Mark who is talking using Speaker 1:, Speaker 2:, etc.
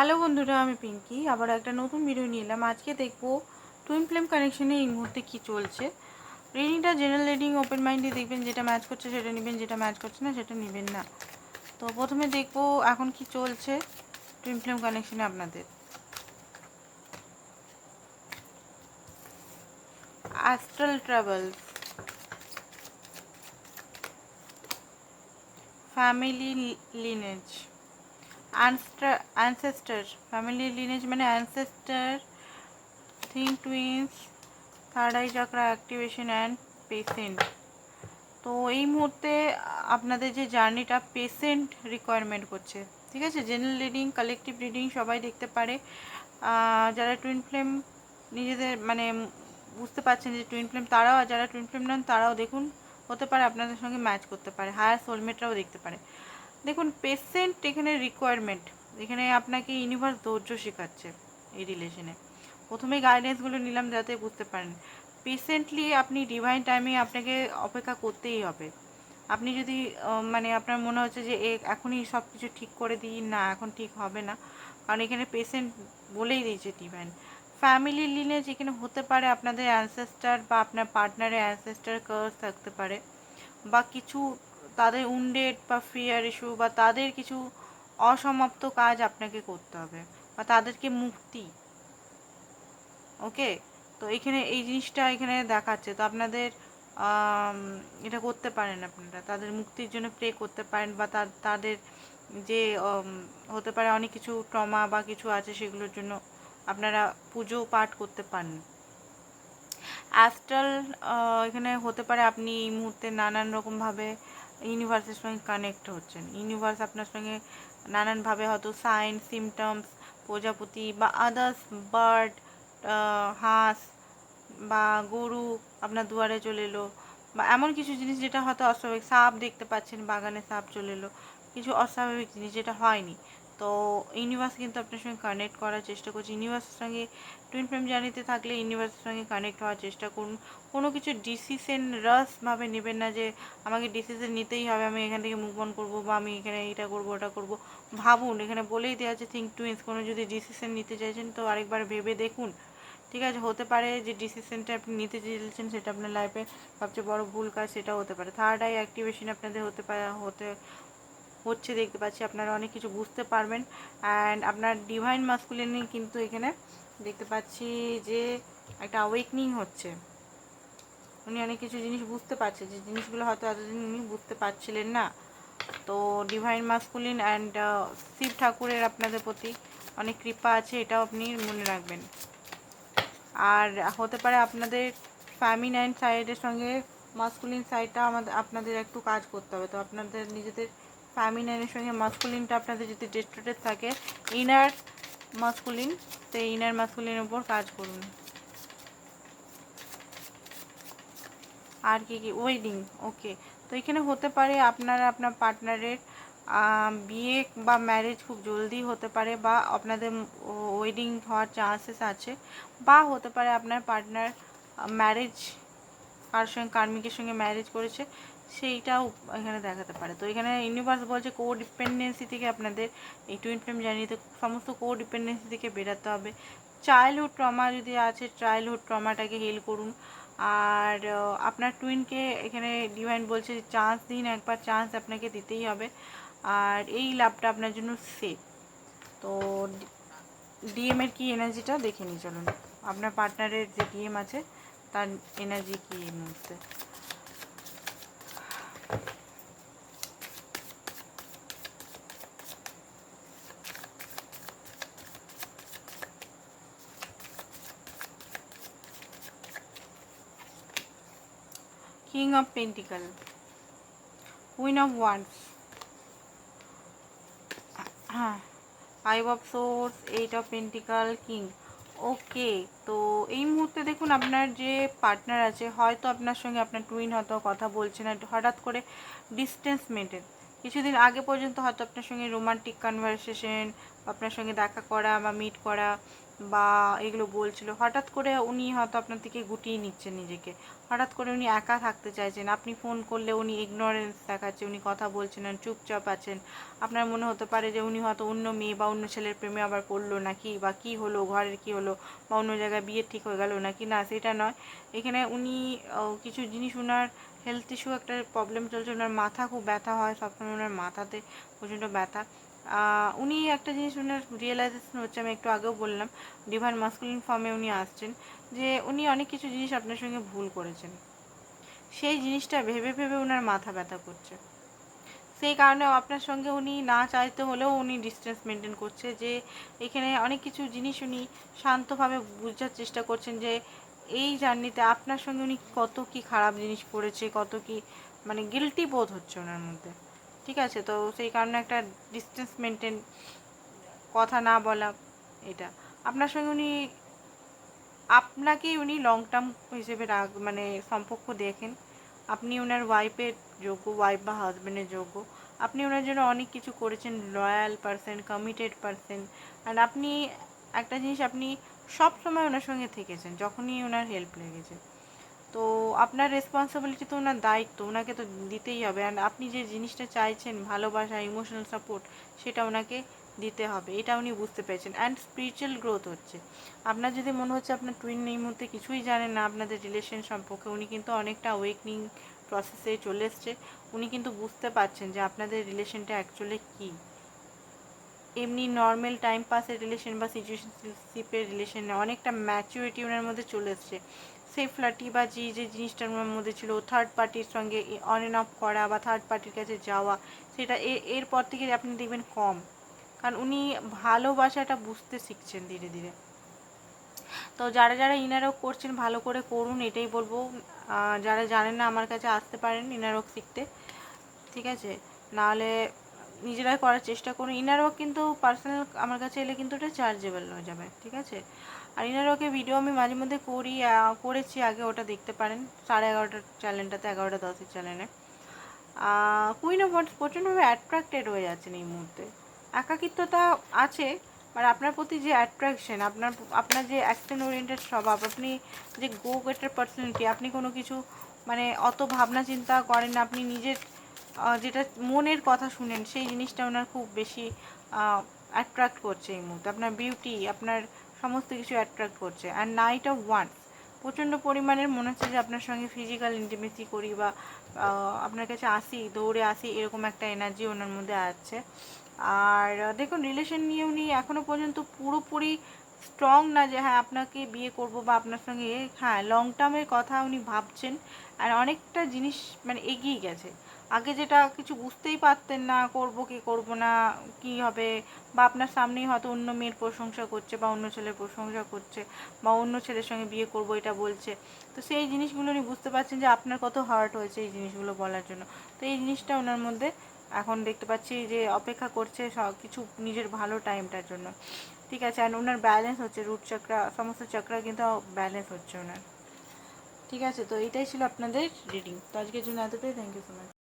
Speaker 1: Hello বন্ধুরা, আমি পিঙ্কি। আবার একটা নতুন ভিডিও নিয়ে এলাম। আজকে দেখব টুইন ফ্লেম কানেকশনে এই মুহূর্তে কী চলছে। রিডিংটা জেনারেল রিডিং ওপেন মাইন্ডে দেখবেন যেটা ম্যাচ করছে, সেটা নেবেন, যেটা ম্যাচ করছে না, সেটা নেবেন না। তো প্রথমে দেখব এখন কি চলছে টুইন ফ্লেম কানেকশনে আপনাদের। Astral travels family lineage ancestor family lineage মানে ancestor thing twins third eye chakra activation and patient তো এই মুহূর্তে আপনাদের যে জার্নিটা পেশেন্ট রিকোয়ারমেন্ট করছে, ঠিক আছে? জেনারেল রিডিং কালেকটিভ রিডিং সবাই দেখতে পারে। যারা টুইন ফ্লেম নিজেদের মানে বুঝতে পারছেন যে টুইন ফ্লেম তারাও যারা টুইন ফ্লেম নন তারাও দেখুন, হতে পারে আপনাদের সঙ্গে ম্যাচ করতে পারে। হায়ার সোলমেটরাও দেখতে পারে। দেখুন পেশেন্ট এখানে রিকোয়ারমেন্ট এখানে আপনাকে ইউনিভার্স ধৈর্য শেখাচ্ছে এই রিলেশনে প্রথমেই গাইডেন্সগুলো নিলাম যাতে বুঝতে পারেন। পেশেন্টলি আপনি ডিভাইন টাইমে আপনাকে অপেক্ষা করতেই হবে। আপনি যদি মানে আপনার মনে হচ্ছে যে এখনই সব কিছু ঠিক করে দিই, না, এখন ঠিক হবে না। কারণ এখানে পেশেন্ট বলেই দিয়েছে ডিভাইন ফ্যামিলি লিনেজ এখানে হতে পারে আপনাদের অ্যানসেস্টার বা আপনার পার্টনারের অ্যানসেস্টার কার্স থাকতে পারে। বা কিছু তাদের উন্ডেড বা ফিয়ার ইস্যু বা তাদের কিছু অসমাপ্ত কাজ আপনাকে করতে হবে বা তাদেরকে মুক্তি। ওকে তো এখানে এই জিনিসটা এখানে দেখাচ্ছে। তো আপনাদের এটা করতে পারেন আপনারা। তাদের মুক্তির জন্য প্রে করতে পারেন বা তাদের যে হতে পারে অনেক কিছু ট্রমা বা কিছু আছে সেগুলোর জন্য আপনারা পুজো পাঠ করতে পারেন। অ্যাস্ট্রাল এখানে হতে পারে আপনি এই মুহূর্তে নানান রকমভাবে ইউনিভার্সের সঙ্গে কানেক্ট হচ্ছেন। ইউনিভার্স আপনার সঙ্গে নানানভাবে হয়তো সাইন সিমটমস প্রজাপতি বা আদার্স বার্ড হাঁস বা গরু আপনার দুয়ারে চলে এলো বা এমন কিছু জিনিস যেটা হয়তো অস্বাভাবিক, সাপ দেখতে পাচ্ছেন, বাগানে সাপ চলে এলো। কিছু অস্বাভাবিক জিনিস যেটা হয়নি। তো ইউনিভার্স কিন্তু আপনার সঙ্গে কানেক্ট করার চেষ্টা করছে। ইউনিভার্সের সঙ্গে টুইন ফ্লেম জার্নিতে থাকলে ইউনিভার্সের সঙ্গে কানেক্ট হওয়ার চেষ্টা করুন। কোনো কিছু ডিসিশন রাসভাবে নেবেন না যে আমাকে ডিসিশন নিতেই হবে, আমি এখান থেকে মুভ অন করব বা আমি এখানে এটা করব, ওটা করব। ভাবুন, এখানে বলেই দেওয়া আছে থিঙ্ক টুইন্স কোনো যদি ডিসিশন নিতে চাইছেন তো আরেকবার ভেবে দেখুন। ঠিক আছে, হতে পারে যে ডিসিশনটা আপনি নিতে চেয়েছেন, সেটা আপনার লাইফে সবচেয়ে বড় ভুল কাজ সেটা হতে পারে। থার্ড আই অ্যাক্টিভেশন আপনাদের হতে পারে, হতে হচ্ছে, দেখতে পাচ্ছি আপনারা অনেক কিছু বুঝতে পারবেন। অ্যান্ড আপনার ডিভাইন মাস্কুলিনি কিন্তু এখানে দেখতে পাচ্ছি যে একটা অ্যাওয়েকনিং হচ্ছে। উনি অনেক কিছু জিনিস বুঝতে পারছে, যে জিনিসগুলো হয়তো এতদিন উনি বুঝতে পারছিলেন না। তো ডিভাইন মাস্কুলিন অ্যান্ড শিব ঠাকুরের আপনাদের প্রতি অনেক কৃপা আছে, এটাও আপনি মনে রাখবেন। আর হতে পারে আপনাদের ফ্যামিনাইন সাইডের সঙ্গে মাস্কুলিন সাইডটা আমাদের, আপনাদের একটু কাজ করতে হবে। তো আপনাদের নিজেদের ফ্যামিনাইনের সঙ্গে মাস্কুলিনটা আপনাদের যদি ডিস্ট্রেটেড থাকে ইনার মাস্কুলিন তো ইনার মাস্কুলিনের উপর কাজ করুন। আর কি কি? ওয়েডিং ওকে তো এখানে হতে পারে আপনার আপনার পার্টনারের বিয়ে বা ম্যারেজ খুব জলদি হতে পারে বা আপনাদের ওয়েডিং হওয়ার চান্সেস আছে, বা হতে পারে আপনার পার্টনার ম্যারেজ কার সঙ্গে, কার্মিকের সঙ্গে ম্যারেজ করেছে সেইটাও এখানে দেখাতে পারে। তো এখানে ইউনিভার্স বলছে কো ডিপেন্ডেন্সি থেকে আপনাদের এই টুইন ফ্লেম জানিয়ে সমস্ত কো ডিপেন্ডেন্সি থেকে বেরাতে হবে। চাইল্ডহুড ট্রমা যদি আছে চাইল্ডহুড ট্রমাটাকে হিল করুন। আর আপনার টুইনকে এখানে ডিভাইন বলছে চান্স দিন, একবার চান্স আপনাকে দিতেই হবে। আর এই লাভটা আপনার জন্য সেফ তো ডিএমের কি এনার্জিটা দেখে নিই, চলুন। আপনার পার্টনারের যে ডিএম আছে, তার এনার্জি কি এই মুহূর্তে? King of pentacle queen of wands হ্যাঁ five of swords eight of pentacle king okay তো এই মুহূর্তে দেখুন আপনার যে পার্টনার আছে, হয়তো আপনার সঙ্গে আপনার টুইন হয়তো কথা বলছে না, হঠাৎ করে ডিস্টেন্স মেনটেন কিছুদিন আগে পর্যন্ত হয়তো আপনার সঙ্গে রোমান্টিক কনভারসেশন আপনার সঙ্গে দেখা করা বা মিট করা বা এগুলো বলছিল। হঠাৎ করে উনি হয়তো আপনার থেকে গুটিয়ে নিচ্ছেন নিজেকে। হঠাৎ করে উনি একা থাকতে চাইছেন। আপনি ফোন করলে উনি ইগনোরেন্স দেখাচ্ছে, উনি কথা বলছেন না চুপচাপ আছেন। আপনার মনে হতে পারে যে উনি হয়তো অন্য মেয়ে বা অন্য ছেলের প্রেমে আবার পড়ল নাকি বা কি হলো, ঘরের কি হলো বা অন্য জায়গায় বিয়ে ঠিক হয়ে গেল নাকি? না, সেটা নয়। এখানে উনি কিছু জিনিস ওনার হেলথ ইস্যু একটা প্রবলেম চলছে। ওনার মাথা খুব ব্যথা হয়। সবসময় ওনার মাথাতে প্রচণ্ড ব্যথা। উনি একটা জিনিস ওনার রিয়েলাইজেশন হচ্ছে, আমি একটু আগেও বললাম ডিভাইন মাস্কুলিন ফর্মে উনি আসছেন, যে উনি অনেক কিছু জিনিস আপনার সঙ্গে ভুল করেছেন। সেই জিনিসটা ভেবে ভেবে ওনার মাথা ব্যথা করছে। সেই কারণে আপনার সঙ্গে উনি না চাইতে হলেও উনি ডিস্টেন্স মেনটেন করছে, যে এখানে অনেক কিছু জিনিস উনি শান্তভাবে বোঝার চেষ্টা করছেন, যে এই জার্নিতে আপনার সঙ্গে উনি কত কি খারাপ জিনিস করেছে, কত কি মানে গিলটি বোধ হচ্ছে ওনার মধ্যে। ঠিক আছে? তো সেই কারণে একটা ডিস্টেন্স মেনটেন কথা না বলা এটা। আপনার সঙ্গে উনি, আপনাকেই উনি লং টার্ম হিসেবে রাখ মানে সম্পর্ক দেখেন। আপনি ওনার ওয়াইফের যোগ্য ওয়াইফ বা হাজব্যান্ডের যোগ্য। আপনি ওনার জন্য অনেক কিছু করেছেন loyal person committed person and আপনি একটা জিনিস, আপনি সব সময় ওনার সঙ্গে থেকেছেন, যখনই ওনার হেল্প লেগেছে। তো আপনার রেসপন্সিবিলিটি তো ওনার দায়িত্ব, ওনাকে তো দিতেই হবে। অ্যান্ড আপনি যে জিনিসটা চাইছেন, ভালোবাসা ইমোশনাল সাপোর্ট সেটা ওনাকে দিতে হবে। এটা উনি বুঝতে পেরেছেন। অ্যান্ড স্পিরিচুয়াল গ্রোথ হচ্ছে। আপনার যদি মনে হচ্ছে আপনার টুইন এই মুহূর্তে কিছুই জানেন না আপনাদের রিলেশন সম্পর্কে, উনি কিন্তু অনেকটা ওয়েকনিং প্রসেসে চলে এসছে। উনি কিন্তু বুঝতে পারছেন যে আপনাদের রিলেশনটা অ্যাকচুয়ালি কী। এমনি নর্মাল টাইম পাসের রিলেশন বা সিচুয়েশনশিপের রিলেশন অনেকটা ম্যাচুরিটি ওনার মধ্যে চলে এসছে। সেই ফ্লাটিবাজি যে জিনিসটার মধ্যে ছিল থার্ড পার্টির সঙ্গে অন অ্যান্ড অফ করা বা থার্ড পার্টির কাছে যাওয়া, সেটা এরপর থেকে আপনি দেখবেন কম। কারণ উনি ভালোবাসাটা বুঝতে শিখছেন ধীরে ধীরে। তো যারা যারা ইনারক করছেন, ভালো করে করুন, এটাই বলব। যারা জানেন না, আমার কাছে আসতে পারেন ইনারক শিখতে। ঠিক আছে? নাহলে নিজেরাই করার চেষ্টা করুন। ইনারক কিন্তু পার্সোনাল আমার কাছে এলে কিন্তু ওটা চার্জেবল হয়ে যাবে, ঠিক আছে? আর ইনারকে ভিডিও আমি মাঝে মধ্যে করি করেছি আগে, ওটা দেখতে পারেন। সাড়ে এগারোটার চ্যানেলটাতে এগারোটা দশের চ্যানেলে কুইন অফ ওয়ার্ডস প্রচণ্ডভাবে অ্যাট্রাক্টেড হয়ে যাচ্ছেন এই মুহূর্তে। একাকিত্বতা আছে আর আপনার প্রতি যে অ্যাট্রাকশন আপনার আপনার যে অ্যাকশন ওরিয়েন্টেড স্বভাব, আপনি যে গো গেটার পার্সোনালিটি আপনি কোনো কিছু মানে অত ভাবনা চিন্তা করেন না, আপনি নিজের যেটা মনের কথা শুনেন, সেই জিনিসটা ওনার খুব বেশি অ্যাট্রাক্ট করছে এই মুহূর্তে। আপনার বিউটি আপনার সমস্ত কিছু অ্যাট্রাক্ট করছে। অ্যান্ড নাইট অফ ওয়ান প্রচণ্ড পরিমাণের মনে হচ্ছে যে আপনার সঙ্গে ফিজিক্যাল ইন্টিমেসি করি বা আপনার কাছে আসি, দৌড়ে আসি, এরকম একটা এনার্জি ওনার মধ্যে আছে। আর, দেখুন রিলেশন নিয়ে উনি এখনও পর্যন্ত পুরোপুরি স্ট্রং না যে হ্যাঁ আপনাকে বিয়ে করব বা আপনার সঙ্গে হ্যাঁ লং টার্মের কথা উনি ভাবছেন আর অনেকটা জিনিস মানে এগিয়ে গেছে। আগে যেটা কিছু বুঝতেই পারতেন না, করব কি করব না, কি হবে, বা আপনার সামনেই হয়তো অন্য মেয়ের প্রশংসা করছে বা অন্য ছেলের প্রশংসা করছে বা অন্য ছেলের সঙ্গে বিয়ে করব এটা বলছে। তো সেই জিনিসগুলো উনি বুঝতে পারছেন যে আপনার কত হার্ট হয়েছে এই জিনিসগুলো বলার জন্য। তো এই জিনিসটা ওনার মধ্যে এখন দেখতে পাচ্ছি যে অপেক্ষা করছে সব কিছু নিজের ভালো টাইমটার জন্য। ঠিক আছে আর ওনার ব্যালেন্স হচ্ছে রুট চক্রা সমস্ত চক্রা কিন্তু ব্যালেন্স হচ্ছে ওনার ঠিক আছে, তো এটাই ছিল আপনাদের রিডিং তো আজকের জন্য এতটাই। Thank you so much